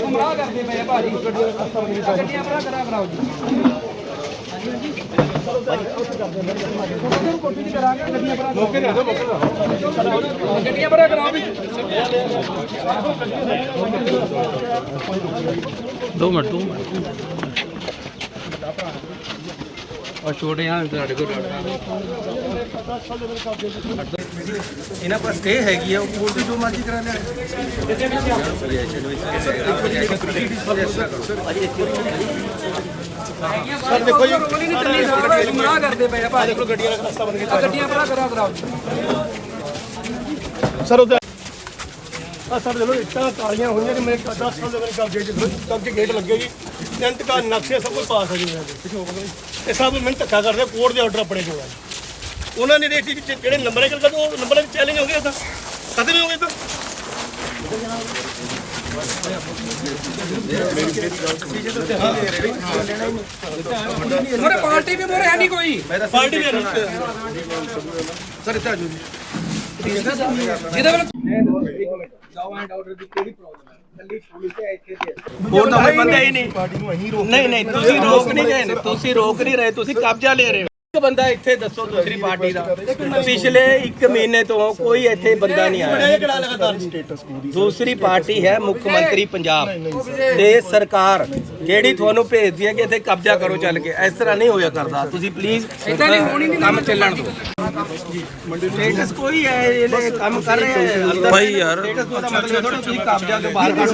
ਗੁੰਮਰਾਹ ਕਰਦੇ ਪਏ ਆ ਭਾਜੀ। ਗੱਡੀਆਂ ਭਰਾ ਕਰਾ ਕਰਾਓ ਜੀ। ਕੋਠੀ ਦੀ ਮੌਕੇ ਗੱਡੀਆਂ ਵੀ। ਮਿੰਟ ਦੋ ਮਿੰਟ। ਆ ਛੋਟੇ ਹਾਂ ਤੁਹਾਡੇ ਕੋਲ ਇਹਨਾਂ ਪਰ ਸਟੇ ਹੈਗੀ ਆ ਉਹ ਕੋਰਟ ਜੋ ਮਰਜ਼ੀ ਕਰਾ ਲਿਆ ਸਰ ਦੇਖੋ ਜੀ। ਗੋਲੀ ਨਹੀਂ ਚੱਲੀ ਸਾਹਿਬ ਗੁੰਮਰਾਹ ਕਰਦੇ ਪਏ ਆ ਭਾਜੀ ਦੇਖੋ ਗੱਡੀਆਂ ਦਾ ਰਸਤਾ ਬਣ ਗਿਆ ਗੱਡੀਆਂ ਭਰਾ ਕਰਾ ਕਰਾਓ ਸਰ ਉਹਦਾ ਆ ਸਰ ਦੇਖੋ ਇੱਟਾਂ ਤਾਲੀਆਂ ਹੋਈਆਂ ਕਿ ਮੇਰੇ 10 ਸਾਲ ਦੇ ਮੇਰੇ ਕਬਜ਼ੇ ਚ ਕਬਜ਼ੇ ਗੇਟ ਲੱਗੇ ਜੀ। ਟੈਂਟ ਦਾ ਨਕਸ਼ੇ ਸਭ ਕੁਝ ਪਾਸ ਹੋ ਜੀ ਮੇਰੇ ਇਹ ਸਭ ਮੈਨੂੰ ਧੱਕਾ ਕਰਦੇ ਕੋਰਟ ਦੇ ਆਰਡਰ ਆਪਣੇ ਕੋਲ ਆ ਉਹਨਾਂ ਨੇ ਦੇਖੀ ਜਿਹੜੇ ਨੰਬਰ ਹੈ ਕਿ ਉਹ ਨੰਬਰਾਂ ਦੀ ਚੈਲੰਜ ਹੋ ਗਿਆ ਤਾਂ ਕਦੇ ਵੀ ਹੋ ਗਿਆ ਤਾਂ ਮੋਰੇ ਪਾਰਟੀ ਵੀ ਮੋਰੇ ਹੈ ਨਹੀਂ ਕੋਈ। ਪਾਰਟੀ ਦੇ ਸਰ ਇੱਥੇ ਆ ਜਾਓ ਜੀ। ਜਿਹਦੇ ਵੱਲ ਹੋਰ ਤਾਂ ਕੋਈ ਬੰਦਾ ਹੀ ਨਹੀਂ। ਨਹੀਂ ਨਹੀਂ ਤੁਸੀਂ ਰੋਕ ਨਹੀਂ ਰਹੇ ਨੇ। ਤੁਸੀਂ ਰੋਕ ਨਹੀਂ ਰਹੇ ਤੁਸੀਂ ਕਬਜ਼ਾ ਲੈ ਰਹੇ ਹੋ। ਇੱਕ ਬੰਦਾ ਇੱਥੇ ਦੱਸੋ ਦੂਸਰੀ ਪਾਰਟੀ ਦਾ। ਪਿਛਲੇ 1 ਮਹੀਨੇ ਤੋਂ ਕੋਈ ਇੱਥੇ ਬੰਦਾ ਨਹੀਂ ਆਇਆ। ਦੂਸਰੀ ਪਾਰਟੀ ਹੈ ਮੁੱਖ ਮੰਤਰੀ ਪੰਜਾਬ। ਤੇ ਸਰਕਾਰ ਜਿਹੜੀ ਤੁਹਾਨੂੰ ਭੇਜਦੀ ਹੈ ਕਿ ਇੱਥੇ ਕਬਜ਼ਾ ਕਰੋ ਚੱਲ ਕੇ ਇਸ ਤਰ੍ਹਾਂ ਨਹੀਂ ਹੋਇਆ ਕਰਦਾ। ਤੁਸੀਂ ਪਲੀਜ਼ ਕੰਮ ਚੱਲਣ ਦਿਓ। ਸਟੇਟਸ ਕੋਈ ਹੈ ਇਹ ਕੰਮ ਕਰ ਰਹੇ ਹੈ? ਅੰਦਰ ਭਾਈ ਯਾਰ। ਸਟੇਟਸ ਦਾ ਮਤਲਬ ਥੋੜਾ ਤੁਸੀਂ ਕਬਜ਼ਾ ਤੋਂ ਬਾਹਰ ਕੱਢ।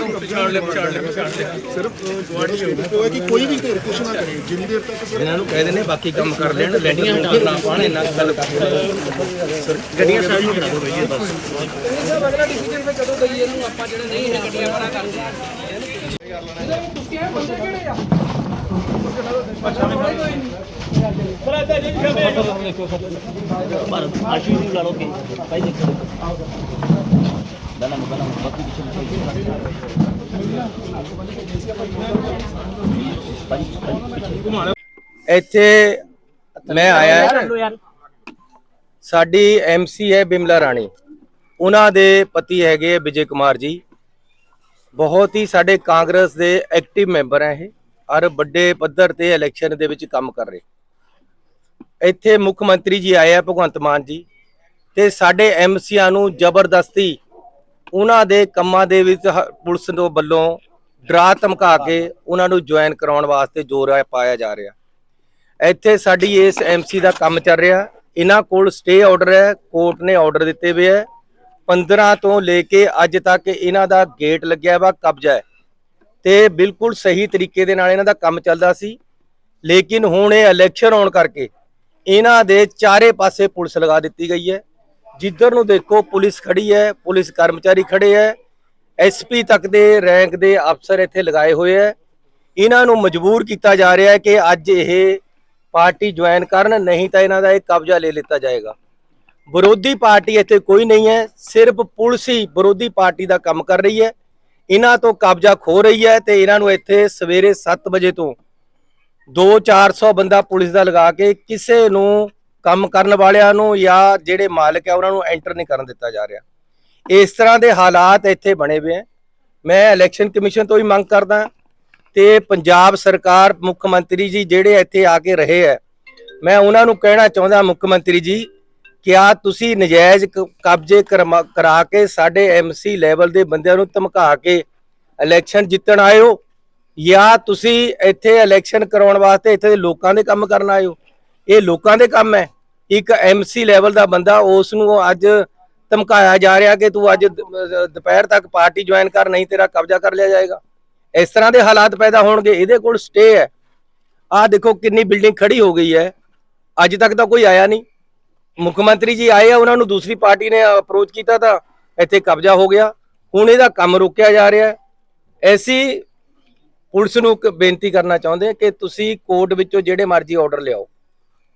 ਦਿਓ ਕਿ ਕੋਈ ਵੀ ਘੇਰ ਕੁਛ ਨਾ ਕਰੇ ਜਿੰਨੀ ਦੇਰ ਤੱਕ ਇਹਨਾਂ ਨੂੰ ਕਹਿ ਦਿੰਦੇ ਬਾਕੀ ਕੰਮ ਕਰ ਲੈਣ ਲੈਣੀਆਂ ਹਟਾਉਣਾ ਪਾਣ ਇਹਨਾਂ ਗੱਲ ਕਰ ਗੱਡੀਆਂ ਸਾਈਡ ਨੂੰ ਕਰਾ ਦਿਓ ਭਈਏ ਬਸ ਅਗਲਾ ਡਿਸੀਜਨ ਤੇ ਕਦੋਂ ਦਈਏ ਇਹਨੂੰ ਆਪਾਂ ਜਿਹੜੇ ਨਹੀਂ ਹੈ ਗੱਡੀਆਂ ਭਰਾ ਕਰਦੇ ਇਹਦੇ ਵਿੱਚ ਤੁਸੀਂ ਬੰਦੇ ਕਿਹੜੇ ਆ? ਇੱਥੇ ਮੈਂ ਆਇਆ ਸਾਡੀ ਐਮਸੀ ਹੈ ਬਿਮਲਾ ਰਾਣੀ। ਉਹਨਾਂ ਦੇ ਪਤੀ ਹੈਗੇ ਵਿਜੇ ਕੁਮਾਰ ਜੀ। ਬਹੁਤ ਹੀ ਸਾਡੇ ਕਾਂਗਰਸ ਦੇ ਐਕਟਿਵ ਮੈਂਬਰ ਹੈ ਇਹ। ਔਰ ਵੱਡੇ ਪੱਧਰ ਤੇ ਇਲੈਕਸ਼ਨ ਦੇ ਵਿੱਚ ਕੰਮ ਕਰ ਰਹੇ। ਇੱਥੇ ਮੁੱਖ ਮੰਤਰੀ ਜੀ ਆਏ ਆ ਭਗਵੰਤ ਮਾਨ ਜੀ ਤੇ ਸਾਡੇ ਐਮਸੀਆਂ ਨੂੰ ਜ਼ਬਰਦਸਤੀ ਉਹਨਾਂ ਦੇ ਕੰਮਾਂ ਦੇ ਵਿੱਚ ਹ- ਪੁਲਿਸ ਦੇ ਵੱਲੋਂ ਡਰਾ ਧਮਕਾ ਕੇ ਉਹਨਾਂ ਨੂੰ ਜੁਆਇਨ ਕਰਾਉਣ ਵਾਸਤੇ ਜ਼ੋਰ ਪਾਇਆ ਜਾ ਰਿਹਾ। ਇੱਥੇ ਸਾਡੀ ਇਸ ਐਮਸੀ ਦਾ ਕੰਮ ਚੱਲ ਰਿਹਾ। ਇਹਨਾਂ ਕੋਲ ਸਟੇ ਆਰਡਰ ਹੈ, ਕੋਰਟ ਨੇ ਆਰਡਰ ਦਿੱਤੇ ਹੋਏ ਹੈ 15 ਤੋਂ ਲੈ ਕੇ ਅੱਜ ਤੱਕ ਇਹਨਾਂ ਦਾ ਗੇਟ ਲੱਗਿਆ ਵਾ, ਕਬਜ਼ਾ ਹੈ। ਤੇ ਬਿਲਕੁਲ ਸਹੀ ਤਰੀਕੇ ਦੇ ਨਾਲ ਇਹਨਾਂ ਦਾ ਕੰਮ ਚੱਲਦਾ ਸੀ। ਲੇਕਿਨ ਹੁਣ ਇਹ ਇਲੈਕਸ਼ਨ ਆਉਣ ਕਰਕੇ ਇਹਨਾਂ ਦੇ ਚਾਰੇ ਪਾਸੇ ਪੁਲਿਸ ਲਗਾ ਦਿੱਤੀ ਗਈ ਹੈ। ਜਿੱਧਰ ਨੂੰ ਦੇਖੋ ਪੁਲਿਸ ਖੜੀ ਹੈ, ਪੁਲਿਸ ਕਰਮਚਾਰੀ ਖੜੇ ਹੈ। ਐਸਪੀ ਤੱਕ ਦੇ ਰੈਂਕ ਦੇ ਅਫਸਰ ਇੱਥੇ ਲਗਾਏ ਹੋਏ ਹੈ। ਇਹਨਾਂ ਨੂੰ ਮਜਬੂਰ ਕੀਤਾ ਜਾ ਰਿਹਾ ਹੈ ਕਿ ਅੱਜ ਇਹ ਪਾਰਟੀ ਜੁਆਇਨ ਕਰਨ, ਨਹੀਂ ਤਾਂ ਇਹਨਾਂ ਦਾ ਇਹ ਕਬਜ਼ਾ ਲੈ ਲਿੱਤਾ ਜਾਏਗਾ। ਵਿਰੋਧੀ ਪਾਰਟੀ ਇੱਥੇ ਕੋਈ ਨਹੀਂ ਹੈ, ਸਿਰਫ ਪੁਲਿਸ ਹੀ ਵਿਰੋਧੀ ਪਾਰਟੀ ਦਾ ਕੰਮ ਕਰ ਰਹੀ ਹੈ। ਇਹਨਾਂ ਤੋਂ ਕਬਜ਼ਾ ਖੋ ਰਹੀ ਹੈ ਤੇ ਇਹਨਾਂ ਨੂੰ ਇੱਥੇ ਸਵੇਰੇ 7 ਵਜੇ ਤੋਂ 2-400 ਬੰਦਾ ਪੁਲਿਸ ਦਾ ਲਗਾ ਕੇ ਕਿਸੇ ਨੂੰ ਕੰਮ ਕਰਨ ਵਾਲਿਆਂ ਨੂੰ ਜਾਂ ਜਿਹੜੇ ਮਾਲਕ ਹੈ ਉਹਨਾਂ ਨੂੰ ਐਂਟਰ ਨਹੀਂ ਕਰਨ ਦਿੱਤਾ ਜਾ ਰਿਹਾ। ਇਸ ਤਰ੍ਹਾਂ ਦੇ ਹਾਲਾਤ ਇੱਥੇ ਬਣੇ ਹੋਏ ਹੈ ਮੈਂ ਇਲੈਕਸ਼ਨ ਕਮਿਸ਼ਨ ਤੋਂ ਹੀ ਮੰਗ ਕਰਦਾ ਤੇ ਪੰਜਾਬ ਸਰਕਾਰ ਮੁੱਖ ਮੰਤਰੀ ਜੀ ਜਿਹੜੇ ਇੱਥੇ ਆ ਕੇ ਰਹੇ ਹੈ ਮੈਂ ਉਹਨਾਂ ਨੂੰ ਕਹਿਣਾ ਚਾਹੁੰਦਾ ਮੁੱਖ ਮੰਤਰੀ ਜੀ, ਕਿਆ ਤੁਸੀਂ ਨਜਾਇਜ਼ ਕਬਜ਼ੇ ਕਰਮਾ- ਕਰਾ ਕੇ ਸਾਡੇ ਐਮਸੀ ਲੈਵਲ ਦੇ ਬੰਦਿਆਂ ਨੂੰ ਧਮਕਾ ਕੇ ਇਲੈਕਸ਼ਨ ਜਿੱਤਣ ਆਏ ਹੋ? ਜਾਂ ਤੁਸੀਂ ਇੱਥੇ ਇਲੈਕਸ਼ਨ ਕਰਾਉਣ ਵਾਸਤੇ ਇੱਥੇ ਦੇ ਲੋਕਾਂ ਦੇ ਕੰਮ ਕਰਨ ਆਏ ਹੋ? ਇਹ ਲੋਕਾਂ ਦੇ ਕੰਮ ਹੈ। ਇੱਕ ਐਮਸੀ ਲੈਵਲ ਦਾ ਬੰਦਾ ਉਸ ਨੂੰ ਅੱਜ ਧਮਕਾਇਆ ਜਾ ਰਿਹਾ ਕਿ ਤੂੰ ਅੱਜ ਦੁਪਹਿਰ ਤੱਕ ਪਾਰਟੀ ਜੁਆਇਨ ਕਰ, ਨਹੀਂ ਤੇਰਾ ਕਬਜ਼ਾ ਕਰ ਲਿਆ ਜਾਏਗਾ। ਇਸ ਤਰ੍ਹਾਂ ਦੇ ਹਾਲਾਤ ਪੈਦਾ ਹੋਣਗੇ। ਇਹਦੇ ਕੋਲ ਸਟੇ ਹੈ। ਆਹ ਦੇਖੋ ਕਿੰਨੀ ਬਿਲਡਿੰਗ ਖੜੀ ਹੋ ਗਈ ਹੈ। ਅੱਜ ਤੱਕ ਤਾਂ ਕੋਈ ਆਇਆ ਨਹੀਂ। ਮੁੱਖ ਮੰਤਰੀ ਜੀ ਆਏ ਆ, ਉਹਨਾਂ ਨੂੰ ਦੂਸਰੀ ਪਾਰਟੀ ਨੇ ਅਪਰੋਚ ਕੀਤਾ ਤਾਂ ਇੱਥੇ ਕਬਜ਼ਾ ਹੋ ਗਿਆ। ਹੁਣ ਇਹਦਾ ਕੰਮ ਰੋਕਿਆ ਜਾ ਰਿਹਾ ਐਸੀ ਪੁਲਿਸ ਨੂੰ ਇੱਕ ਬੇਨਤੀ ਕਰਨਾ ਚਾਹੁੰਦੇ ਹਾਂ ਕਿ ਤੁਸੀਂ ਕੋਰਟ ਵਿੱਚੋਂ ਜਿਹੜੇ ਮਰਜ਼ੀ ਆਰਡਰ ਲਿਆਓ।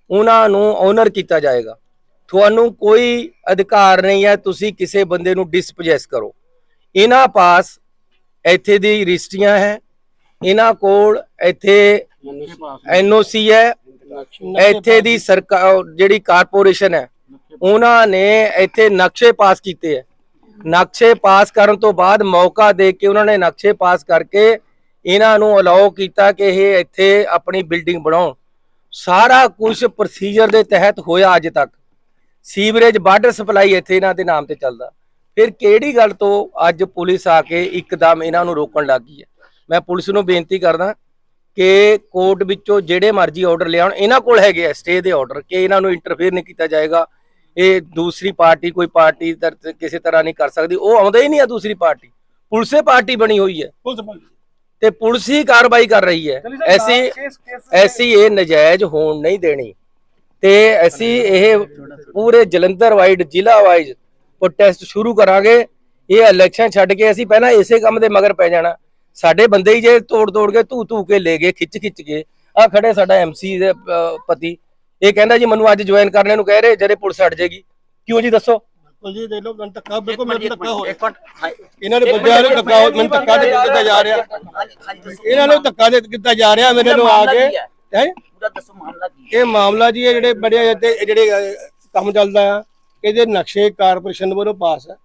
ਉਹਨਾਂ ਨੂੰ ਓਨਰ ਕੀਤਾ ਜਾਏਗਾ। ਤੁਹਾਨੂੰ ਕੋਈ ਅਧਿਕਾਰ ਨਹੀਂ ਹੈ, ਤੁਸੀਂ ਕਿਸੇ ਬੰਦੇ ਨੂੰ ਡਿਸਪੋਜੈਸ ਕਰੋ। ਇਹਨਾਂ ਪਾਸ ਇੱਥੇ ਦੀ ਰਜਿਸਟਰੀਆਂ ਹੈ, ਇਹਨਾਂ ਕੋਲ ਇੱਥੇ ਐਨਓਸੀ ਹੈ, ਇੱਥੇ ਦੀ ਸਰਕਾਰ ਜਿਹੜੀ ਕਾਰਪੋਰੇਸ਼ਨ ਹੈ, ਉਹਨਾਂ ਨੇ ਇੱਥੇ ਨਕਸ਼ੇ ਪਾਸ ਕੀਤੇ ਹੈ। ਨਕਸ਼ੇ ਪਾਸ ਕਰਨ ਤੋਂ ਬਾਅਦ ਮੌਕਾ ਦੇ ਕੇ ਉਹਨਾਂ ਨੇ ਨਕਸ਼ੇ ਪਾਸ ਕਰਕੇ ਇਹਨਾਂ ਨੂੰ ਅਲਾਓ ਕੀਤਾ ਕਿ ਇਹ ਇੱਥੇ ਆਪਣੀ ਬਿਲਡਿੰਗ ਬਣਾਉਣ। ਸਾਰਾ ਕੁਝ ਪ੍ਰੋਸੀਜਰ ਦੇ ਤਹਿਤ ਹੋਇਆ ਅੱਜ ਤੱਕ। ਸੀਵਰੇਜ ਵਾਟਰ ਸਪਲਾਈ ਇੱਥੇ ਇਹਨਾਂ ਦੇ ਨਾਮ ਤੇ ਚੱਲਦਾ। ਫਿਰ ਕਿਹੜੀ ਗੱਲ ਤੋਂ ਅੱਜ ਪੁਲਿਸ ਆ ਕੇ ਇੱਕਦਮ ਇਹਨਾਂ ਨੂੰ ਰੋਕਣ ਲੱਗੀ ਹੈ? ਮੈਂ ਪੁਲਿਸ ਨੂੰ ਬੇਨਤੀ ਕਰਦਾ ਕਿ ਕੋਰਟ ਵਿੱਚੋਂ ਜਿਹੜੇ ਮਰਜ਼ੀ ਆਰਡਰ ਲਿਆਉਣ, ਇਹਨਾਂ ਕੋਲ ਹੈਗੇ ਆ ਸਟੇ ਦੇ ਆਰਡਰ ਕਿ ਇਹਨਾਂ ਨੂੰ ਇੰਟਰਫੇਅਰ ਨਹੀਂ ਕੀਤਾ ਜਾਏਗਾ। ਇਹ ਦੂਸਰੀ ਪਾਰਟੀ ਕੋਈ ਪਾਰਟੀ ਕਿਸੇ ਤਰ੍ਹਾਂ ਨਹੀਂ ਕਰ ਸਕਦੀ। ਉਹ ਆਉਂਦਾ ਹੀ ਨਹੀਂ ਆ ਦੂਸਰੀ ਪਾਰਟੀ। ਪੁਲਿਸੇ ਪਾਰਟੀ ਬਣੀ ਹੋਈ ਹੈ। ਤੇ ਪੁਲਿਸ ਹੀ ਕਾਰਵਾਈ ਕਰ ਰਹੀ ਹੈ। ਐਸੀ ਐਸੀ ਇਹ ਨਜਾਇਜ਼ ਹੋਣ ਨਹੀਂ ਦੇਣੀ। ਤੇ ਅਸੀਂ ਇਹ ਪੂਰੇ ਜਲੰਧਰ ਵਾਈਡ ਜ਼ਿਲ੍ਹਾ ਵਾਈਜ਼ ਪ੍ਰੋਟੈਸਟ ਸ਼ੁਰੂ ਕਰਾਂਗੇ। ਇਹ ਇਲੈਕਸ਼ਨ ਛੱਡ ਕੇ ਅਸੀਂ ਪਹਿਲਾਂ ਇਸੇ ਕੰਮ ਦੇ ਮਗਰ ਪੈ ਜਾਣਾ। ਸਾਡੇ ਬੰਦੇ ਹੀ ਜੇ ਤੋੜ ਤੋੜ ਕੇ ਧੂ ਧੂ ਕੇ ਲੈ ਗਏ ਖਿੱਚ ਖਿੱਚ ਕੇ। ਆ ਖੜੇ ਸਾਡਾ ਐਮਸੀ ਦੇ ਪਤੀ। ਇਹ ਕਹਿੰਦਾ ਜੀ ਮੈਨੂੰ ਅੱਜ ਜੁਆਇਨ ਕਰਨੇ ਨੂੰ ਕਹਿ ਰਹੇ ਜਿਹੜੇ ਪੁਲਿਸ ਹਟ ਜਾਏਗੀ। ਕਿਉਂ ਜੀ ਦੱਸੋ? ਜੀ ਦੇਖ ਲਓ ਮੈਨੂੰ ਧੱਕਾ ਬਿਲਕੁਲ ਮੈਨੂੰ ਧੱਕਾ ਹੋ ਇੱਕ ਮਿੰਟ ਹਾਂ- ਇਹਨਾਂ ਦੇ ਬੰਦਿਆਂ ਨੂੰ ਧੱਕਾ ਹੋ- ਮੈਨੂੰ ਧੱਕਾ ਦੇ ਦਿੱਤਾ ਜਾ ਰਿਹਾ। ਇਹਨਾਂ ਨੂੰ ਧੱਕਾ ਦੇ ਦਿੱਤਾ ਜਾ ਰਿਹਾ ਮੇਰੇ ਨੂੰ ਆ ਕੇ। ਹੈ? ਹੈ? ਹੈ? ਇਹ ਮਾਮਲਾ ਜੀ ਇਹ ਜਿਹੜੇ ਬੜੇ ਜਿਹੜੇ ਕੰਮ ਚੱਲਦਾ ਆ ਇਹਦੇ ਨਕਸ਼ੇ ਕਾਰਪੋਰੇਸ਼ਨ ਵੱਲੋਂ ਪਾਸ ਆ।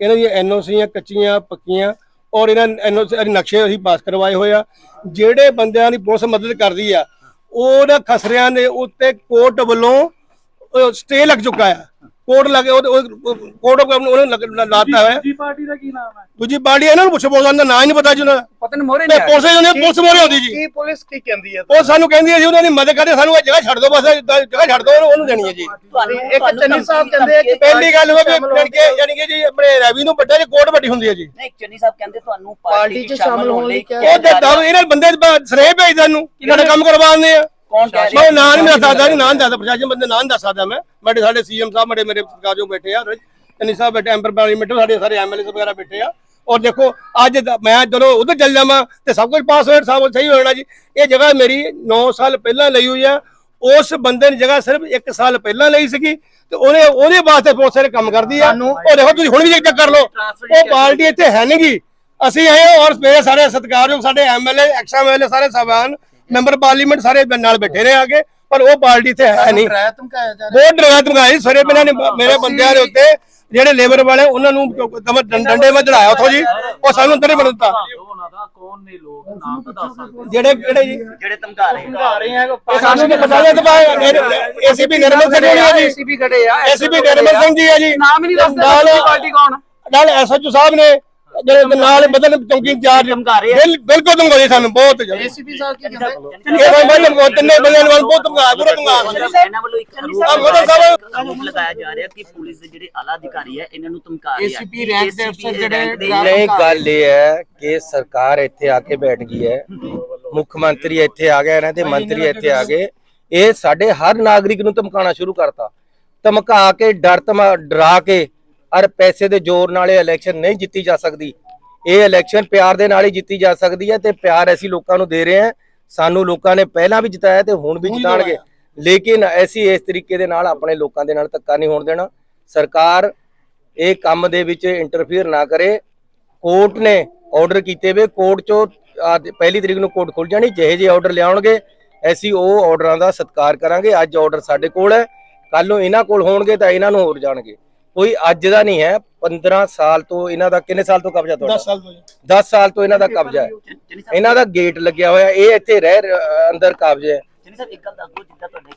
ਇਹਨਾਂ ਦੀਆਂ ਐਨਓਸੀਆਂ ਕੱਚੀਆਂ ਪੱਕੀਆਂ ਔਰ ਇਹਨਾਂ ਐਨਓਸੀ ਨਕਸ਼ੇ ਅਸੀਂ ਪਾਸ ਕਰਵਾਏ ਹੋਏ ਆ। ਜਿਹੜੇ ਬੰਦਿਆਂ ਦੀ ਪੁਲਿਸ ਮਦਦ ਕਰਦੀ ਆ ਉਹਨਾਂ ਖਸਰਿਆਂ ਦੇ ਉੱਤੇ ਕੋਰਟ ਵੱਲੋਂ ਸਟੇ ਲੱਗ ਚੁੱਕਾ ਆ। ਕੋਰਟ ਲੱਗੇ ਕੋਰਟ ਉਹਨੇ ਲੱਗ- ਲਾਤਾ ਹੈ ਦੂਜੀ ਪਾਰਟੀ ਦਾ ਕੀ ਨਾਮ ਹੈ? ਦੂਜੀ ਬਾਡੀ ਇਹਨਾਂ ਨੂੰ ਪੁੱਛੋ ਬੋਲਦਾ ਦਾ ਨਾਂ ਹੀ ਨਹੀਂ ਪਤਾ ਜੀ ਉਹਨਾਂ ਦਾ। ਪਤਾ ਨਹੀਂ ਮੋਰੇ ਤੇ ਪੁਲਿਸ ਮੋਰੇ ਆਉਂਦੀ ਜੀ। ਕੀ ਪੁਲਿਸ ਕੀ ਕਹਿੰਦੀ ਹੈ? ਉਹ ਸਾਨੂੰ ਕਹਿੰਦੀ ਹੈ ਜੀ ਉਹਨਾਂ ਦੀ ਮਦਦ ਕਰਦੇ ਸਾਨੂੰ ਇਹ ਜਗ੍ਹਾ ਛੱਡ ਦਿਓ ਬਸ ਜਗ੍ਹਾ ਛੱਡ ਦਿਓ ਉਹਨੂੰ ਦੇਣੀ ਹੈ ਜੀ। ਇੱਕ ਚੰਨੀ ਸਾਹਿਬ ਕਹਿੰਦੇ ਆ ਕਿ ਪਹਿਲੀ ਗੱਲ ਉਹ ਵੀ ਜਾਣੀ ਕਿ ਜੀ ਆਪਣੇ ਰੈਵਨਿਊ ਵੱਡਾ ਜੀ ਕੋਰਟ ਵੱਡੀ ਹੁੰਦੀ ਹੈ ਜੀ। ਨਹੀਂ ਚੰਨੀ ਸਾਹਿਬ ਕਹਿੰਦੇ ਤੁਹਾਨੂੰ ਪਾਰਟੀ 'ਚ ਸ਼ਾਮਲ ਹੋਣ ਲਈ ਉਹ ਤੇ ਦਮ ਇਹਨਾਂ ਬੰਦੇ ਸਰੇ ਭੇਜ ਸਾਨੂੰ ਇਹਨਾਂ ਦਾ ਕੰਮ ਕਰਵਾਉਂਦੇ ਆ। ਕੌਣ ਕਹਿ ਮੈਂ ਰਿਹਾ ਨਾਂ ਨਹੀਂ ਮੈਂ ਦੱਸਦਾ ਜੀ ਨਾਂ ਨਹੀਂ ਦੱਸਦਾ ਪ੍ਰਸ਼ਾਸਨ ਬੰਦੇ ਨਾਂ ਨਹੀਂ ਦੱਸ ਸਕਦਾ ਮੈਂ। ਬੜੇ ਸਾਡੇ ਸੀਐਮ ਸਾਹਿਬ ਬੜੇ ਮੇਰੇ ਸਰਕਾਰਜੋਗ ਬੈਠੇ ਆ ਚੰਨੀ ਸਾਹਿਬ ਬੈਠੇ ਐਮਪਰ ਪਾਰਲੀਮੈਂਟ ਸਾਡੇ ਸਾਰੇ ਐਮਐਲਏ ਵਗੈਰਾ ਬੈਠੇ ਆ। ਔਰ ਦੇਖੋ ਅੱਜ ਮੈਂ ਜਦੋਂ ਉਧਰ ਚੱਲ ਜਾਵਾਂ ਤੇ ਸਭ ਕੁਝ ਪਾਸ ਹੋਇਆ ਸਭ ਕੁਝ ਸਹੀ ਹੋ ਜਾਣਾ ਜੀ। ਇਹ ਜਗ੍ਹਾ ਮੇਰੀ 9 ਸਾਲ ਪਹਿਲਾਂ ਲਈ ਹੋਈ ਆ। ਉਸ ਬੰਦੇ ਨੇ ਜਗ੍ਹਾ ਸਿਰਫ 1 ਸਾਲ ਪਹਿਲਾਂ ਲਈ ਸੀਗੀ ਤੇ ਉਹਨੇ ਉਹਦੇ ਵਾਸਤੇ ਬਹੁਤ ਸਾਰੇ ਕੰਮ ਕਰਦੀ ਆ। ਉਹ ਦੇਖੋ ਤੁਸੀਂ ਹੁਣ ਵੀ ਚੈੱਕ ਕਰ ਲਓ। ਉਹ ਪਾਰਟੀ ਇੱਥੇ ਹੈ ਨਹੀਂਗੀ ਅਸੀਂ ਆਏ ਔਰ ਮੇਰੇ ਸਾਰੇ ਸਤਿਕਾਰਯੋਗ ਸਾਡੇ ਐਮਐਲਏ ਐਕਸ ਐਮਐਲਏ ਸਾਰੇ ਸਭਾਨ ਮੈਂਬਰ ਪਾਰਲੀਮੈਂਟ ਸਾਰੇ ਨਾਲ ਬੈਠੇ ਨੇ ਆਗੇ ਪਰ ਉਹ ਪਾਰਟੀ ਇੱਥੇ ਹੈ ਨਹੀਂ। ਡਰਾਇਆ ਧਮਕਾਇਆ ਜਾ ਬਹੁਤ ਡਰਾਇਆ ਧਮਕਾਇਆ ਜੀ ਸਵੇਰੇ ਬਿਨਾਂ ਨੇ ਮੇਰੇ ਬੰਦਿਆਂ ਦੇ ਉੱਤੇ ਜਿਹੜੇ ਲੇਬਰ ਵਾਲੇ ਉਹਨਾਂ ਨੂੰ ਡੰਡੇ ਵਿੱਚ ਚੜਾਇਆ ਉੱਥੋਂ ਜੀ। ਉਹ ਸਾਨੂੰ ਅੰਦਰ ਹੀ ਬਣ ਦਿੱਤਾ। ਜਿਹੜੇ ਕਿਹੜੇ ਜੀ ਜਿਹੜੇ ਧਮਕਾ ਰਹੇ ਆ। ਇਹ ਸਾਨੂੰ ਨਹੀਂ ਪਤਾ ਜੀ ਦਬਾ ਏਸੀਪੀ ਨਿਰਮਲ ਸਿੰਘ ਜੀ ਹੈ ਜੀ। ਏਸੀਪੀ ਖੜੇ ਆ ਏਸੀਪੀ ਨਿਰਮਲ ਸਿੰਘ ਜੀ ਹੈ ਜੀ। ਨਾਮ ਹੀ ਨਹੀਂ ਦੱਸਦੇ ਪਾਰਟੀ ਕੌਣ ਨਾਲ ਐਸਐਚਓ ਸਾਹਿਬ ਨੇ। ਜਿਹੜੇ ਨਾਲ ਬਦਲ ਚੌਂਕੀ ਇੰਚਾਰਜ ਧਮਕਾ ਰਹੇ ਆ। ਬਿਲ- ਬਿਲਕੁਲ ਧਮਕਾ ਜੀ ਸਾਨੂੰ ਬਹੁਤ ਜ਼ਿਆਦਾ ਏਸੀਪੀ ਸਾਹਿਬ ਕੀ ਕਹਿੰਦੇ? ਇਹ ਭਾਈ ਭਾਈ ਤਿੰਨੇ ਬੰਦਿਆਂ ਨੂੰ ਬਹੁਤ ਧਮਕਾ ਪੂਰਾ ਧਮਕਾ ਇਹਨਾਂ ਵੱਲੋਂ ਇੱਕ ਆਰੋਪ ਸਾਹਿਬ, ਮੋਦੀ ਸਾਹਿਬ- ਆਰੋਪ ਲਗਾਇਆ ਜਾ ਰਿਹਾ ਕਿ ਪੁਲਿਸ ਦੇ ਜਿਹੜੇ ਆਲਾ ਅਧਿਕਾਰੀ ਹੈ ਇਹਨਾਂ ਨੂੰ ਧਮਕਾ ਰਹੇ। ਆ ACP ਰੈਂਕ ਦੇ ਅਫਸਰ ਜਿਹੜੇ ਨਹੀਂ ਗੱਲ ਇਹ ਹੈ ਕਿ ਸਰਕਾਰ ਇੱਥੇ ਆ ਕੇ ਬੈਠ ਗਈ ਹੈ। ਮੁੱਖ ਮੰਤਰੀ ਇੱਥੇ ਆ ਗਏ ਇਹਨਾਂ ਦੇ ਮੰਤਰੀ ਇੱਥੇ ਆ ਗਏ। ਇਹ ਸਾਡੇ ਹਰ ਨਾਗਰਿਕ ਨੂੰ ਧਮਕਾਉਣਾ ਸ਼ੁਰੂ ਕਰਤਾ। ਧਮਕਾ ਕੇ ਡਰ ਧਮਾ ਡਰਾ ਕੇ ਔਰ ਪੈਸੇ ਦੇ ਜ਼ੋਰ ਨਾਲ ਇਹ ਇਲੈਕਸ਼ਨ ਨਹੀਂ ਜਿੱਤੀ ਜਾ ਸਕਦੀ। ਇਹ ਇਲੈਕਸ਼ਨ ਪਿਆਰ ਦੇ ਨਾਲ ਹੀ ਜਿੱਤੀ ਜਾ ਸਕਦੀ ਹੈ ਤੇ ਪਿਆਰ ਅਸੀਂ ਲੋਕਾਂ ਨੂੰ ਦੇ ਰਹੇ ਹਾਂ। ਸਾਨੂੰ ਲੋਕਾਂ ਨੇ ਪਹਿਲਾਂ ਵੀ ਜਿਤਾਇਆ ਤੇ ਹੁਣ ਵੀ ਜਿਤਾਣਗੇ ਲੇਕਿਨ ਅਸੀਂ ਇਸ ਤਰੀਕੇ ਦੇ ਨਾਲ ਆਪਣੇ ਲੋਕਾਂ ਦੇ ਨਾਲ ਧੱਕਾ ਨਹੀਂ ਹੋਣ ਦੇਣਾ। ਸਰਕਾਰ ਇਹ ਕੰਮ ਦੇ ਵਿੱਚ ਇੰਟਰਫੀਅਰ ਨਾ ਕਰੇ। ਕੋਰਟ ਨੇ ਆਰਡਰ ਕੀਤੇ ਵੇ। ਕੋਰਟ ਚੋਂ ਪਹਿਲੀ ਤਰੀਕ ਨੂੰ ਕੋਰਟ ਖੁੱਲ ਜਾਣੀ। ਜਿਹੇ ਜਿਹੇ ਆਰਡਰ ਲਿਆਉਣਗੇ ਅਸੀਂ ਉਹ ਆਰਡਰਾਂ ਦਾ ਸਤਿਕਾਰ ਕਰਾਂਗੇ। ਅੱਜ ਆਰਡਰ ਸਾਡੇ ਕੋਲ ਹੈ। ਕੱਲ ਨੂੰ ਇਹਨਾਂ ਕੋਲ ਹੋਣਗੇ ਤਾਂ ਇਹਨਾਂ ਨੂੰ ਹੋਰ ਜਾਣਗੇ। ਕੋਈ ਅੱਜ ਦਾ ਨਹੀਂ ਹੈ 15 ਸਾਲ ਤੋਂ ਇਹਨਾਂ ਦਾ ਕਿੰਨੇ ਸਾਲ ਤੋਂ ਕਬਜ਼ਾ 10 ਤੁਹਾਡਾ ਸਾਲ ਤੋਂ ਜੀ। 10 ਸਾਲ ਤੋਂ ਇਹਨਾਂ ਦਾ ਕਬਜ਼ਾ ਹੈ। ਇਹਨਾਂ ਦਾ ਗੇਟ ਲੱਗਿਆ ਹੋਇਆ ਇਹ ਇੱਥੇ ਰਹਿ ਅੰਦਰ ਕਬਜ਼ਾ ਹੈ। ਚੰਨੀ ਸਾਹਿਬ ਇੱਕ ਗੱਲ ਦੱਸ ਦਿਓ ਜਿੱਦਾਂ ਤੁਹਾਡੇ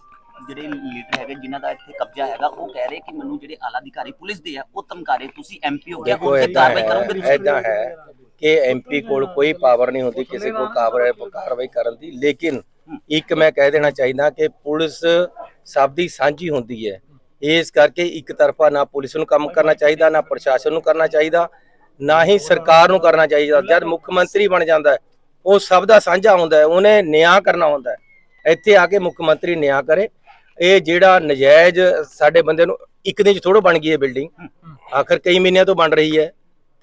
ਜਿਹੜੇ ਲੀਡਰ ਹੈਗੇ ਜਿਨ੍ਹਾਂ ਦਾ ਇੱਥੇ ਕਬਜ਼ਾ ਹੈਗਾ ਉਹ ਕਹਿ ਰਹੇ ਕਿ ਮੈਨੂੰ ਜਿਹੜੇ ਆਲਾ ਅਧਿਕਾਰੀ ਪੁਲਿਸ ਦੇ ਆ ਉਹ ਧਮਕਾ ਰਹੇ ਤੁਸੀਂ ਐਮਪੀ ਹੋ ਗਿਆ ਹੁਣ ਤੇ ਕਾਰਵਾਈ ਕਰੋਗੇ ਹੈ ਤੁਸੀਂ? ਏਦਾਂ ਹੈ ਕਿ ਐਮਪੀ ਕੋਲ ਕੋਈ ਪਾਵਰ ਨਹੀਂ ਹੁੰਦੀ ਕਿਸੇ ਕੋਲ ਕਾਬਰ ਕਾਰਵਾਈ ਕਰਨ ਦੀ। ਲੇਕਿਨ ਇੱਕ ਮੈਂ ਕਹਿ ਦੇਣਾ ਚਾਹੀਦਾ ਕਿ ਪੁਲਿਸ ਸਭ ਦੀ ਸਾਂਝੀ ਹੁੰਦੀ ਹੈ। ਇਸ ਕਰਕੇ ਇੱਕ ਤਰਫਾ ਨਾ ਪੁਲਿਸ ਨੂੰ ਕੰਮ ਕਰਨਾ ਚਾਹੀਦਾ ਨਾ ਪ੍ਰਸ਼ਾਸਨ ਨੂੰ ਕਰਨਾ ਚਾਹੀਦਾ ਨਾ ਹੀ ਸਰਕਾਰ ਨੂੰ ਕਰਨਾ ਚਾਹੀਦਾ। ਜਦ ਮੁੱਖ ਮੰਤਰੀ ਬਣ ਜਾਂਦਾ ਉਹ ਸਭ ਦਾ ਸਾਂਝਾ ਹੁੰਦਾ ਹੈ ਉਹਨੇ ਨਿਆਂ ਕਰਨਾ ਹੁੰਦਾ ਹੈ। ਇੱਥੇ ਆ ਕੇ ਮੁੱਖ ਮੰਤਰੀ ਨਿਆਂ ਕਰੇ। ਇਹ ਜਿਹੜਾ ਨਜਾਇਜ਼ ਸਾਡੇ ਬੰਦੇ ਨੂੰ ਇੱਕ ਦਿਨ ਚ ਥੋੜੋ ਬਣ ਗਈ ਹੈ ਬਿਲਡਿੰਗ। ਆਖਰ ਕਈ ਮਹੀਨਿਆਂ ਤੋਂ ਬਣ ਰਹੀ ਹੈ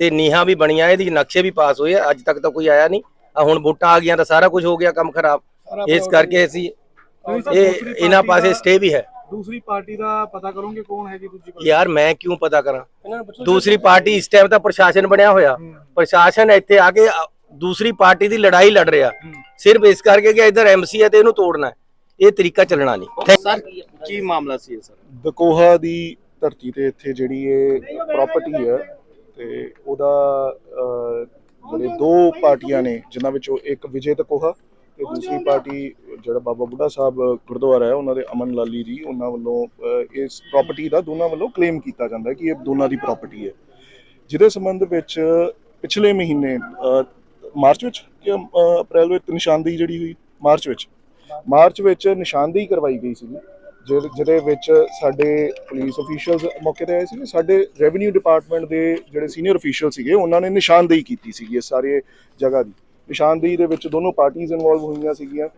ਤੇ ਨੀਹਾਂ ਵੀ ਬਣੀਆਂ ਇਹਦੀ ਨਕਸ਼ੇ ਵੀ ਪਾਸ ਹੋਏ ਅੱਜ ਤੱਕ ਤਾਂ ਕੋਈ ਆਇਆ ਨਹੀਂ। ਆ ਹੁਣ ਵੋਟਾਂ ਆ ਗਈਆਂ ਤਾਂ ਸਾਰਾ ਕੁਝ ਹੋ ਗਿਆ ਕੰਮ ਖਰਾਬ। ਇਸ ਕਰਕੇ ਅਸੀਂ ਇਹ ਇਹਨਾਂ ਪਾਸੇ ਸਟੇ ਵੀ ਹੈ। ਦੂਸਰੀ ਪਾਰਟੀ ਦਾ ਪਤਾ ਕਰੋਗੇ ਕੌਣ ਹੈਗੀ ਦੂਜੀ ਪਾਰਟੀ? ਯਾਰ ਮੈਂ ਕਿਉਂ ਪਤਾ ਕਰਾਂ? ਇਹਨਾਂ ਨੂੰ ਪੁੱਛੋ ਦੂਸਰੀ ਪਾਰਟੀ ਇਸ ਟਾਈਮ ਤਾਂ ਪ੍ਰਸ਼ਾਸਨ ਬਣਿਆ ਹੋਇਆ। ਪ੍ਰਸ਼ਾਸਨ ਇੱਥੇ ਆ ਕੇ ਅ, ਦੂਸਰੀ ਪਾਰਟੀ ਦੀ ਲੜਾਈ ਲੜ ਰਿਹਾ। ਸਿਰਫ ਇਸ ਕਰਕੇ ਕਿ ਇਧਰ ਐਮਸੀ ਹੈ ਤੇ ਇਹਨੂੰ ਤੋੜਨਾ ਹੈ। ਇਹ ਤਰੀਕਾ ਚੱਲਣਾ ਨਹੀਂ। ਸਰ ਕੀ ਮਾਮਲਾ ਸੀ ਸਰ? ਬਕੋਹਾ ਦੀ ਧਰਤੀ ਤੇ ਇੱਥੇ ਜਿਹੜੀ ਇਹ ਪ੍ਰਾਪਰਟੀ ਹੈ ਤੇ ਉਹਦਾ ਅਹ, ਜਿਹੜੇ ਦੋ ਪਾਰਟੀਆਂ ਨੇ ਜਿਨ੍ਹਾਂ ਵਿੱਚੋਂ ਇੱਕ ਵਿਜੇ ਤਕੋਹਾ ਤੇ ਦੂਸਰੀ ਪਾਰਟੀ ਜਿਹੜਾ ਬਾਬਾ ਬੁੱਢਾ ਸਾਹਿਬ ਗੁਰਦੁਆਰਾ ਹੈ ਉਹਨਾਂ ਦੇ ਅਮਨ ਲਾਲੀ ਜੀ ਉਹਨਾਂ ਵੱਲੋਂ ਇਸ ਪ੍ਰਾਪਰਟੀ ਦਾ ਦੋਨਾਂ ਵੱਲੋਂ ਕਲੇਮ ਕੀਤਾ ਜਾਂਦਾ ਕਿ ਇਹ ਦੋਨਾਂ ਦੀ ਪ੍ਰਾਪਰਟੀ ਹੈ। ਜਿਹਦੇ ਸੰਬੰਧ ਵਿੱਚ ਪਿਛਲੇ ਮਹੀਨੇ ਮਾਰਚ ਵਿੱਚ ਕਿ ਅਪ੍ਰੈਲ ਵਿੱਚ ਨਿਸ਼ਾਨਦੇਹੀ ਜਿਹੜੀ ਹੋਈ ਮਾਰਚ ਵਿੱਚ। ਮਾਰਚ ਵਿੱਚ ਨਿਸ਼ਾਨਦੇਹੀ ਕਰਵਾਈ ਗਈ ਸੀ ਜਿਹਦੇ ਜਿਹਦੇ ਵਿੱਚ ਸਾਡੇ ਪੁਲਿਸ ਅਫੀਸ਼ੀਅਲਸ ਮੌਕੇ ਤੇ ਆਏ ਸੀ ਸਾਡੇ ਰੈਵਨਿਊ ਡਿਪਾਰਟਮੈਂਟ ਦੇ ਜਿਹੜੇ ਸੀਨੀਅਰ ਅਫੀਸ਼ੀਅਲ ਸੀਗੇ ਉਹਨਾਂ ਨੇ ਨਿਸ਼ਾਨਦੇਹੀ ਕੀਤੀ ਸੀਗੀ ਇਸ ਸਾਰੇ ਜਗ੍ਹਾ ਦੀ। ਨਿਸ਼ਾਨਦੇਹੀ ਦੇ ਵਿੱਚ ਦੋਨੋਂ ਪਾਰਟੀਆਂ ਇਨਵੋਲਵ ਹੋਈਆਂ ਸੀਗੀਆਂ।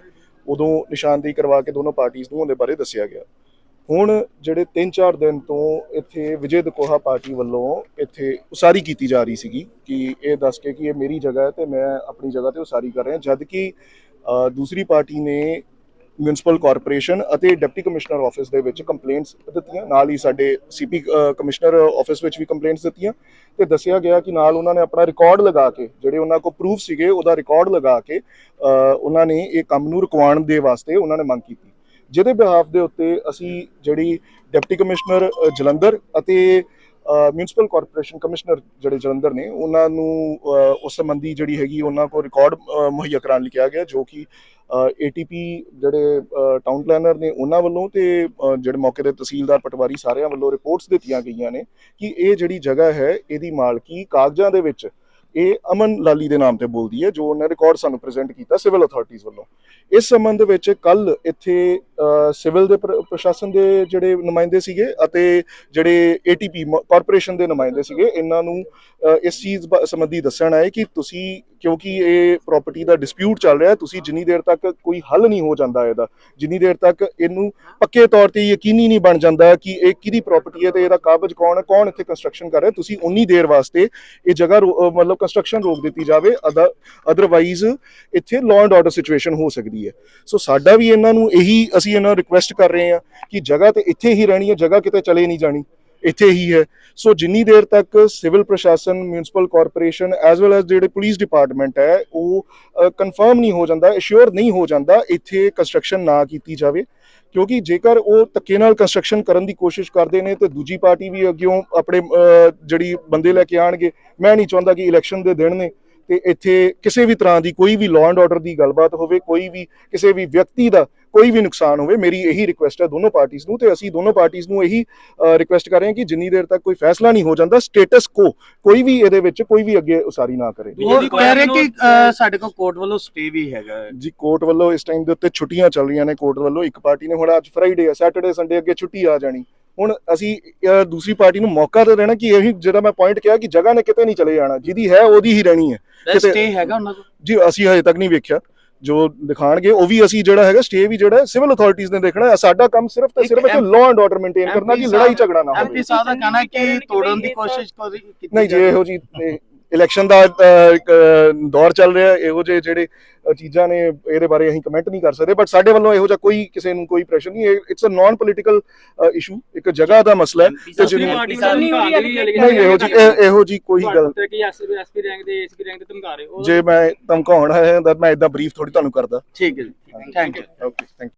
ਉਦੋਂ ਨਿਸ਼ਾਨਦੇਹੀ ਕਰਵਾ ਕੇ ਦੋਨੋਂ ਪਾਰਟੀਆਂ ਨੂੰ ਉਹਦੇ ਬਾਰੇ ਦੱਸਿਆ ਗਿਆ। ਹੁਣ ਜਿਹੜੇ 3-4 ਦਿਨ ਤੋਂ ਇੱਥੇ ਵਿਜੇ ਦਕੋਹਾ ਪਾਰਟੀ ਵੱਲੋਂ ਇੱਥੇ ਉਸਾਰੀ ਕੀਤੀ ਜਾ ਰਹੀ ਸੀਗੀ ਕਿ ਇਹ ਦੱਸ ਕੇ ਕਿ ਇਹ ਮੇਰੀ ਜਗ੍ਹਾ ਹੈ ਤੇ ਮੈਂ ਆਪਣੀ ਜਗ੍ਹਾ ਤੇ ਉਸਾਰੀ ਕਰ ਰਿਹਾ। ਜਦ ਕਿ ਦੂਸਰੀ ਪਾਰਟੀ ਨੇ ਮਿਊਨਿਸਪਲ ਕਾਰਪੋਰੇਸ਼ਨ ਅਤੇ ਡਿਪਟੀ ਕਮਿਸ਼ਨਰ ਆਫਿਸ ਦੇ ਵਿੱਚ ਕੰਪਲੇਂਟਸ ਦਿੱਤੀਆਂ। ਨਾਲ ਹੀ ਸਾਡੇ ਸੀਪੀ ਕਮਿਸ਼ਨਰ ਆਫਿਸ ਵਿੱਚ ਵੀ ਕੰਪਲੇਂਟਸ ਦਿੱਤੀਆਂ। ਤੇ ਦੱਸਿਆ ਗਿਆ ਕਿ ਨਾਲ ਉਹਨਾਂ ਨੇ ਆਪਣਾ ਰਿਕਾਰਡ ਲਗਾ ਕੇ, ਜਿਹੜੇ ਉਹਨਾਂ ਕੋਲ ਪ੍ਰੂਫ ਸੀਗੇ, ਉਹਦਾ ਰਿਕਾਰਡ ਲਗਾ ਕੇ ਉਹਨਾਂ ਨੇ ਇਹ ਕੰਮ ਨੂੰ ਰੁਕਵਾਉਣ ਦੇ ਵਾਸਤੇ ਉਹਨਾਂ ਨੇ ਮੰਗ ਕੀਤੀ। ਜਿਹਦੇ ਬਿਹਾਫ ਦੇ ਉੱਤੇ ਅਸੀਂ ਜਿਹੜੀ ਡਿਪਟੀ ਕਮਿਸ਼ਨਰ ਜਲੰਧਰ ਅਤੇ ਮਿਊਨਿਸਪਲ ਕਾਰਪੋਰੇਸ਼ਨ ਕਮਿਸ਼ਨਰ ਜਿਹੜੇ ਜਲੰਧਰ ਨੇ, ਉਹਨਾਂ ਨੂੰ ਉਸ ਸੰਬੰਧੀ ਜਿਹੜੀ ਹੈਗੀ ਉਹਨਾਂ ਕੋਲ ਰਿਕਾਰਡ ਮੁਹੱਈਆ ਕਰਾਉਣ ਲਈ ਕਿਹਾ ਗਿਆ, ਜੋ ਕਿ ਏਟੀਪੀ ਜਿਹੜੇ ਟਾਊਨ ਪਲੈਨਰ ਨੇ ਉਹਨਾਂ ਵੱਲੋਂ ਤੇ ਜਿਹੜੇ ਮੌਕੇ ਦੇ ਤਹਿਸੀਲਦਾਰ ਪਟਵਾਰੀ ਸਾਰਿਆਂ ਵੱਲੋਂ ਰਿਪੋਰਟਸ ਦਿੱਤੀਆਂ ਗਈਆਂ ਨੇ ਕਿ ਇਹ ਜਿਹੜੀ ਜਗ੍ਹਾ ਹੈ, ਇਹਦੀ ਮਾਲਕੀ ਕਾਗਜ਼ਾਂ ਦੇ ਵਿੱਚ ਇਹ ਅਮਨ ਲਾਲੀ ਦੇ ਨਾਮ ਤੇ ਬੋਲਦੀ ਹੈ ਜੋ ਉਹਨੇ ਰਿਕਾਰਡ ਸਾਨੂੰ ਪ੍ਰੈਜ਼ੈਂਟ ਕੀਤਾ ਸਿਵਲ ਅਥਾਰਟੀਆਂ ਵੱਲੋਂ। ਇਸ ਸੰਬੰਧ ਵਿੱਚ ਕੱਲ ਇੱਥੇ ਅ, ਸਿਵਲ ਦੇ ਪ੍ਰਸ਼ਾਸਨ ਦੇ ਜਿਹੜੇ ਨੁਮਾਇੰਦੇ ਸੀਗੇ ਅਤੇ ਜਿਹੜੇ ਏਟੀਪੀ ਕਾਰਪੋਰੇਸ਼ਨ ਦੇ ਨੁਮਾਇੰਦੇ ਸੀਗੇ ਇਹਨਾਂ ਨੂੰ ਇਸ ਚੀਜ਼ ਸੰਬੰਧੀ ਦੱਸਣ ਆਏ ਕਿ ਤੁਸੀਂ ਕਿਉਂਕਿ ਇਹ ਪ੍ਰਾਪਰਟੀ ਦਾ ਡਿਸਪਿਊਟ ਚੱਲ ਰਿਹਾ ਤੁਸੀਂ ਜਿੰਨੀ ਦੇਰ ਤੱਕ ਕੋਈ ਹੱਲ ਨਹੀਂ ਹੋ ਜਾਂਦਾ ਇਹਦਾ, ਜਿੰਨੀ ਦੇਰ ਤੱਕ ਇਹਨੂੰ ਪੱਕੇ ਤੌਰ ਤੇ ਯਕੀਨੀ ਨਹੀਂ ਬਣ ਜਾਂਦਾ ਕਿ ਇਹ ਕਿਹਦੀ ਪ੍ਰਾਪਰਟੀ ਹੈ ਤੇ ਇਹਦਾ ਕਾਬਜ਼ ਕੌਣ ਹੈ, ਕੌਣ ਇੱਥੇ ਕੰਸਟਰਕਸ਼ਨ ਕਰ ਰਿਹਾ ਤੁਸੀਂ ਉਨੀ ਦੇਰ ਵਾਸਤੇ ਇਹ ਜਗ੍ਹਾ ਰੋ- ਮਤਲਬ ਕੰਸਟਰਕਸ਼ਨ ਰੋਕ ਦਿੱਤੀ ਜਾਵੇ ਅਦਰਵਾਈਜ਼ ਇੱਥੇ ਲਾਅ ਐਂਡ ਆਰਡਰ ਸਿਚੁਏਸ਼ਨ ਹੋ ਸਕਦੀ ਹੈ। ਸੋ ਸਾਡਾ ਵੀ ਇਹਨਾਂ ਨੂੰ ਇਹੀ ਅਸੀਂ ਇਹਨਾਂ ਨੂੰ ਰਿਕੁਐਸਟ ਕਰ ਰਹੇ ਹਾਂ ਕਿ ਜਗ੍ਹਾ ਤੇ ਇੱਥੇ ਹੀ ਰਹਿਣੀ ਹੈ, ਜਗ੍ਹਾ ਕਿਤੇ ਚਲੇ ਨਹੀਂ ਜਾਣੀ। ਇੱਥੇ ਹੀ ਹੈ। ਸੋ ਜਿੰਨੀ ਦੇਰ ਤੱਕ ਸਿਵਲ ਪ੍ਰਸ਼ਾਸਨ municipal corporation as well as ਜਿਹੜੇ ਪੁਲਿਸ ਡਿਪਾਰਟਮੈਂਟ ਹੈ, ਉਹ ਕਨਫਰਮ ਨਹੀਂ ਹੋ ਜਾਂਦਾ ਅਸ਼ੋਰ ਨਹੀਂ ਹੋ ਜਾਂਦਾ ਇੱਥੇ ਕੰਸਟਰਕਸ਼ਨ ਨਾ ਕੀਤੀ ਜਾਵੇ। ਕਿਉਂਕਿ ਜੇਕਰ ਉਹ ਧੱਕੇ ਨਾਲ ਕੰਸਟਰਕਸ਼ਨ ਕਰਨ ਦੀ ਕੋਸ਼ਿਸ਼ ਕਰਦੇ ਨੇ, ਤੇ ਦੂਜੀ ਪਾਰਟੀ ਵੀ ਅੱਗਿਓਂ ਆਪਣੇ ਜਿਹੜੀ ਬੰਦੇ ਲੈ ਕੇ ਆਣਗੇ, ਮੈਂ ਨਹੀਂ ਚਾਹੁੰਦਾ ਕਿ ਇਲੈਕਸ਼ਨ ਦੇ ਦਿਨ ਨੇ ਤੇ ਇੱਥੇ ਕਿਸੇ ਵੀ ਤਰ੍ਹਾਂ ਦੀ ਕੋਈ ਵੀ ਲਾਅ ਐਂਡ ਆਰਡਰ ਦੀ ਗੱਲਬਾਤ ਹੋਵੇ ਕੋਈ ਵੀ ਕਿਸੇ ਵੀ ਵਿਅਕਤੀ ਦਾ ਕੋਈ ਵੀ ਨੁਕਸਾਨ ਹੋਵੇ ਮੇਰੀ ਇਹੀ ਰਿਕੁਐਸਟ ਹੈ ਦੋਨੋਂ ਪਾਰਟੀਆਂ ਨੂੰ ਤੇ ਅਸੀਂ ਦੋਨੋਂ ਪਾਰਟੀਆਂ ਨੂੰ ਇਹੀ ਰਿਕੁਐਸਟ ਕਰ ਰਹੇ ਹਾਂ ਕਿ ਜਿੰਨੀ ਦੇਰ ਤੱਕ ਕੋਈ ਫੈਸਲਾ ਨਹੀਂ ਹੋ ਜਾਂਦਾ ਸਟੇਟਸ ਕੋ ਕੋਈ ਵੀ ਇਹਦੇ ਵਿੱਚ ਕੋਈ ਵੀ ਅੱਗੇ ਉਸਾਰੀ ਨਾ ਕਰੇ। ਉਹ ਕਹਿ ਰਹੇ ਕਿ ਸਾਡੇ ਕੋਲ ਕੋਰਟ ਵੱਲੋਂ ਸਟੇ ਵੀ ਹੈਗਾ। ਜੀ ਕੋਰਟ ਵੱਲੋਂ ਇਸ ਟਾਈਮ ਦੇ ਉੱਤੇ ਛੁੱਟੀਆਂ ਚੱਲ ਰਹੀਆਂ ਨੇ ਕੋਰਟ ਵੱਲੋਂ ਇੱਕ ਪਾਰਟੀ ਨੇ ਹੁਣ ਅੱਜ ਫਰਾਈਡੇ ਹੈ ਸੈਟਰਡੇ ਸੰਡੇ ਅੱਗੇ ਛੁੱਟੀ ਆ ਜਾਣੀ। ਹੁਣ ਅਸੀਂ ਦੂਸਰੀ ਪਾਰਟੀ ਨੂੰ ਮੌਕਾ ਦੇ ਦੇਣਾ ਕਿ ਇਹੀ ਜਿਹੜਾ ਮੈਂ ਪੁਆਇੰਟ ਕਿਹਾ ਕਿ ਜਗ੍ਹਾ ਨੇ ਕਿਤੇ ਨਹੀਂ ਚਲੇ ਜਾਣਾ ਜਿਹਦੀ ਹੈ ਉਹਦੀ ਹੀ ਰਹਿਣੀ ਹੈ। ਕਿਤੇ- ਸਟੇ ਹੈਗਾ ਉਹਨਾਂ ਕੋਲ? ਜੀ ਅਸੀਂ ਹਜੇ ਤੱਕ ਨਹੀਂ ਵੇਖਿਆ। ਜੋ ਦਿਖਾਣਗੇ ਉਹ ਵੀ ਅਸੀਂ ਜਿਹੜਾ ਹੈਗਾ ਸਟੇ ਵੀ ਜਿਹੜਾ ਸਿਵਲ ਅਥਾਰਟੀਆਂ ਨੇ ਦੇਖਣਾ ਹੈ। ਸਾਡਾ ਕੰਮ ਸਿਰਫ ਤੇ ਸਿਰਫ M- law and order maintain ਕਰਨਾ ਕਿ ਲੜਾਈ ਝਗੜਾ ਨਾ ਹੋਵੇ। ਐਮਪੀ ਸਾਹਿਬ ਦਾ ਕਹਿਣਾ ਹੈ ਕਿ ਤੋੜਨ ਦੀ ਕੋਸ਼ਿਸ਼ ਕਰੀ ਕੀਤੀ ਨਹੀਂ ਜੀ। ਇਹੋ ਜੀ ਇਲੈਕਸ਼ਨ ਦਾ ਦੌਰ ਚੱਲ ਰਿਹਾ ਹੈ, ਇਹੋ ਜਿਹੇ ਜਿਹੜੇ ਚੀਜ਼ਾਂ ਨੇ ਇਹਦੇ ਬਾਰੇ ਅਸੀਂ ਕਮੈਂਟ ਨਹੀਂ ਕਰ ਸਕਦੇ। ਬਟ ਸਾਡੇ ਵੱਲੋਂ ਇਹੋ ਜਿਹਾ ਕੋਈ ਕਿਸੇ ਨੂੰ ਕੋਈ ਪ੍ਰੈਸ਼ਰ ਨਹੀਂ it's a non political issue ਇੱਕ ਜਗ੍ਹਾ ਦਾ ਮਸਲਾ ਹੈ ਤੇ ਨਹੀਂ ਇਹੋ ਜੀ ਇਹ- ਇਹੋ ਜੀ ਕੋਈ ਗੱਲ ਤੇ ਕਿ ਐਸਪੀ ਐਸਪੀ ਰੈਂਕ ਦੇ ਐਸਪੀ ਰੈਂਕ ਤੇ ਧਮਕਾ ਰਹੇ ਉਹ ਜੇ ਮੈਂ ਧਮਕਾਉਣ ਹੈ ਤਾਂ ਮੈਂ ਇਦਾਂ ਬਰੀਫ ਥੋੜੀ ਤੁਹਾਨੂੰ ਕਰਦਾ। ਠੀਕ ਹੈ ਜੀ। Thank you okay thank